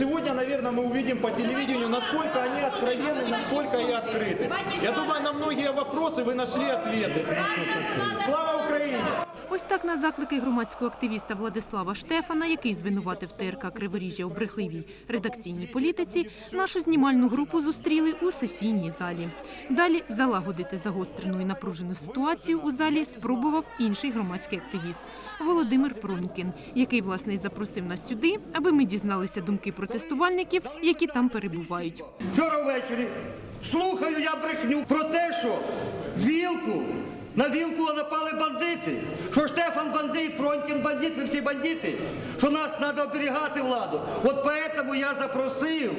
сегодня, наверное, мы увидим по телевидению, насколько они откровенны, насколько они открыты. Я думаю, на многие вопросы вы нашли ответы. Слава Украине! Ось так на заклики громадського активіста Владислава Штефана, який звинуватив ТРК Криворіжжя у брехливій редакційній політиці, нашу знімальну групу зустріли у сесійній залі. Далі залагодити загострену і напружену ситуацію у залі спробував інший громадський активіст Володимир Пронькін, який власне і запросив нас сюди, аби ми дізналися думки протестувальників, які там перебувають. Вчора ввечері слухаю я брехню про те, що вілку, на вілку напали бандити, що Штефан бандит, Пронькін бандит, ви всі бандити, що нас треба оберігати владу. От поэтому я запросив,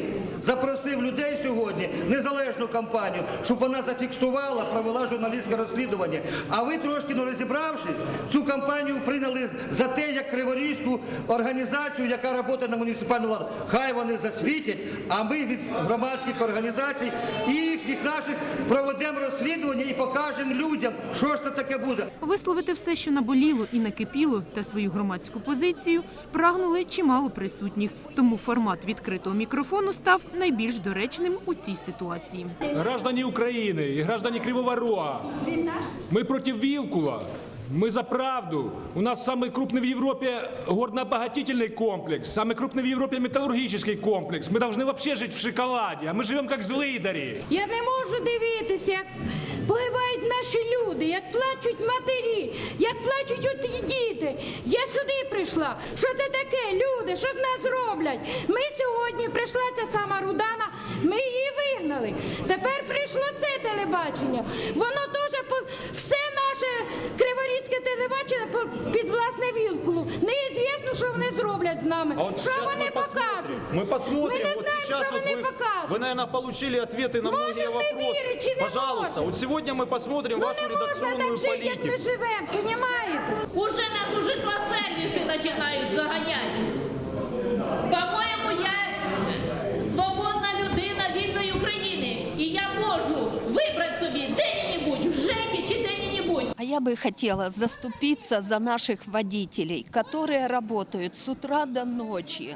запросив людей сьогодні, незалежну компанію, щоб вона зафіксувала, провела журналістське розслідування. А ви трошки не розібравшись, цю компанію прийняли за те, як Криворізьку організацію, яка працює на муніципальну владу. Хай вони засвітять, а ми від громадських організацій і їхніх наших проведемо розслідування і покажемо людям, що ж це таке буде. Висловити все, що наболіло і накипіло, та свою громадську позицію прагнули чимало присутніх. Тому формат відкритого мікрофону став найбільш доречним у цій ситуації. Граждані України і граждані Кривого Рога, Ми проти Вилкула, мы за правду. У нас самый крупный в Европе горно-обогатительный комплекс, самый крупный в Европе металлургический комплекс. Мы должны вообще жить в шоколаде, а мы живем как злидарі. Я не можу дивитися, як погибають наші люди, як плачуть матері, як плачуть от діти. Я сюди прийшла. Що це таке, люди? Що з нас роблять? Ми сьогодні прийшла ця сама Рудана, ми її вигнали. Тепер прийшло це телебачення. Воно теж що вони зроблять з нами. А вот що сейчас вони мы посмотрим. покажуть? Мы посмотрим. Ми не вот знаємо, сейчас що вот вони вы, покажуть. вы, наверное, получили ответы на Можем многие мы вопросы. верить или не Пожалуйста, можем? вот сегодня мы посмотрим Ну вашу не можна редакционную так жити, як ми политику. живемо, понімаєте? Уже нас у житлосервисы начинают загонять. Я бы хотела заступиться за наших водителей, которые работают с утра до ночи.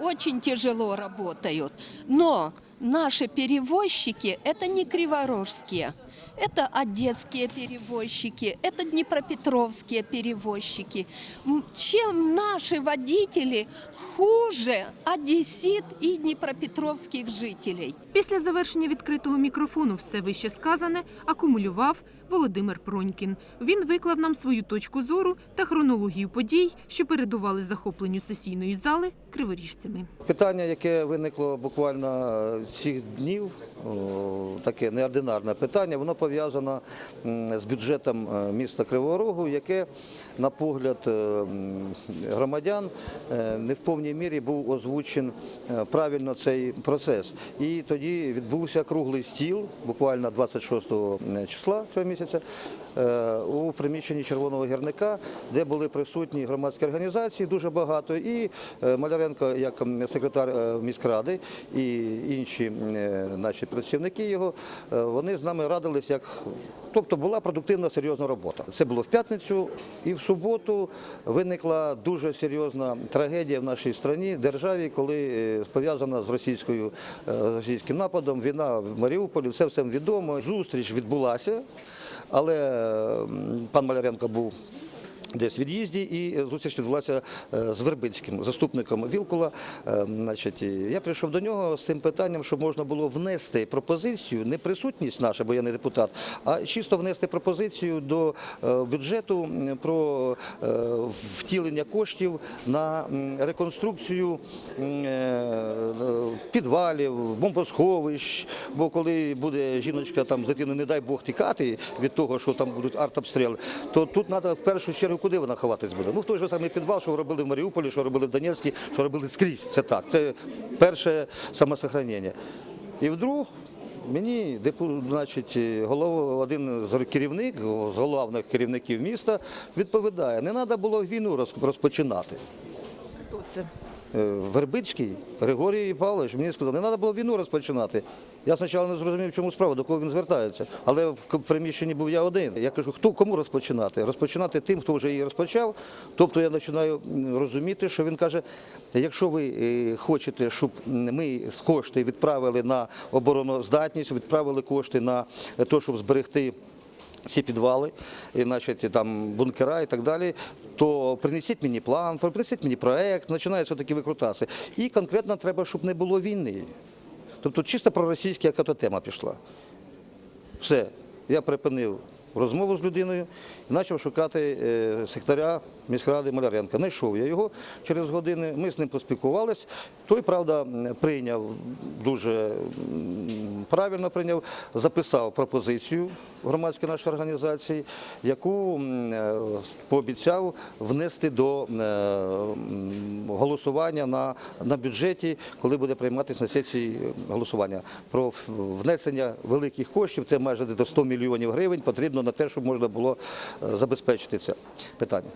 Очень тяжело работают. Но наши перевозчики – это не криворожские. Это одесские перевозчики, это днепропетровские перевозчики. Чем наши водители хуже одессит и днепропетровских жителей? Після завершення відкритого мікрофону все вище сказане акумулював Володимир Пронькін. Він виклав нам свою точку зору та хронологію подій, що передували захопленню сесійної зали криворіжцями. Питання, яке виникло буквально цих днів, таке неординарне питання, воно пов'язано з бюджетом е, міста Кривого Рогу, яке, на погляд е, громадян, е, не в повній мірі був озвучен правильно цей процес. І тоді відбувся круглий стіл, буквально 26 числа цього місяця, у приміщенні Червоного гірника, де були присутні громадські організації, дуже багато, і Маляренко як секретар міськради, і інші наші працівники його, е, вони з нами радились, як тобто була продуктивна серйозна робота. Це було в п'ятницю, і в суботу виникла дуже серйозна трагедія в нашій країні, державі, коли е, пов'язана з російською е, російським нападом. Війна в Маріуполі, все всім відомо. Зустріч відбулася, але пан Маляренко був. Десь від'їзді і зустріч відбулася е, з Вербицьким, заступником Вілкула. Е, Значить, я прийшов до нього з цим питанням, щоб можна було внести пропозицію, не присутність наша, бо я не депутат, а чисто внести пропозицію до е, бюджету про е, втілення коштів на реконструкцію е, підвалів, бомбосховищ. Бо коли буде жіночка там з не дай Бог тікати від того, що там будуть артобстріли, то тут треба в першу чергу куди вона ховатись буде? Ну в той же самий підвал, що робили в Маріуполі, що робили в Донецькій, що робили скрізь. Це так. Це перше самосохранення. І вдруг мені значить, один з керівник, з головних керівників міста відповідає: не треба було війну розпочинати. Хто це? Е, Вербицький Григорій Павлович мені сказав, не треба було війну розпочинати. Я спочатку не зрозумів, в чому справа, до кого він звертається. Але в приміщенні був я один. Я кажу, хто кому розпочинати? Розпочинати тим, хто вже її розпочав. Тобто я починаю розуміти, що він каже: якщо ви е, хочете, щоб ми кошти відправили на обороноздатність, відправили кошти на те, щоб зберегти ці підвали, і, значить, там бункера і так далі, то принесіть мені план, принесіть мені проект, починаються такі викрутаси. І конкретно треба, щоб не було війни. Тобто чисто проросійська яка-то тема пішла. Все, я припинив розмову з людиною і почав шукати е, міськради Маляренка. Знайшов я його через години, ми з ним поспілкувалися. Той, правда, прийняв дуже правильно прийняв, записав пропозицію громадської нашої організації, яку е, пообіцяв внести до е, голосування на, на бюджеті, коли буде прийматися на сесії голосування. Про внесення великих коштів, це майже до 100 мільйонів гривень, потрібно на те, щоб можна було е, забезпечити це питання.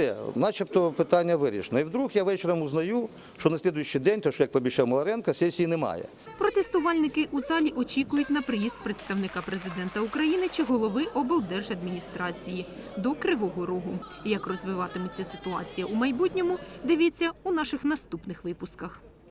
Все, начебто питання вирішено. І вдруг я вечором узнаю, що на слідуючий день, то що як пообіцяв Маларенко, сесії немає. Протестувальники у залі очікують на приїзд представника президента України чи голови облдержадміністрації до Кривого Рогу. Як розвиватиметься ситуація у майбутньому, дивіться у наших наступних випусках.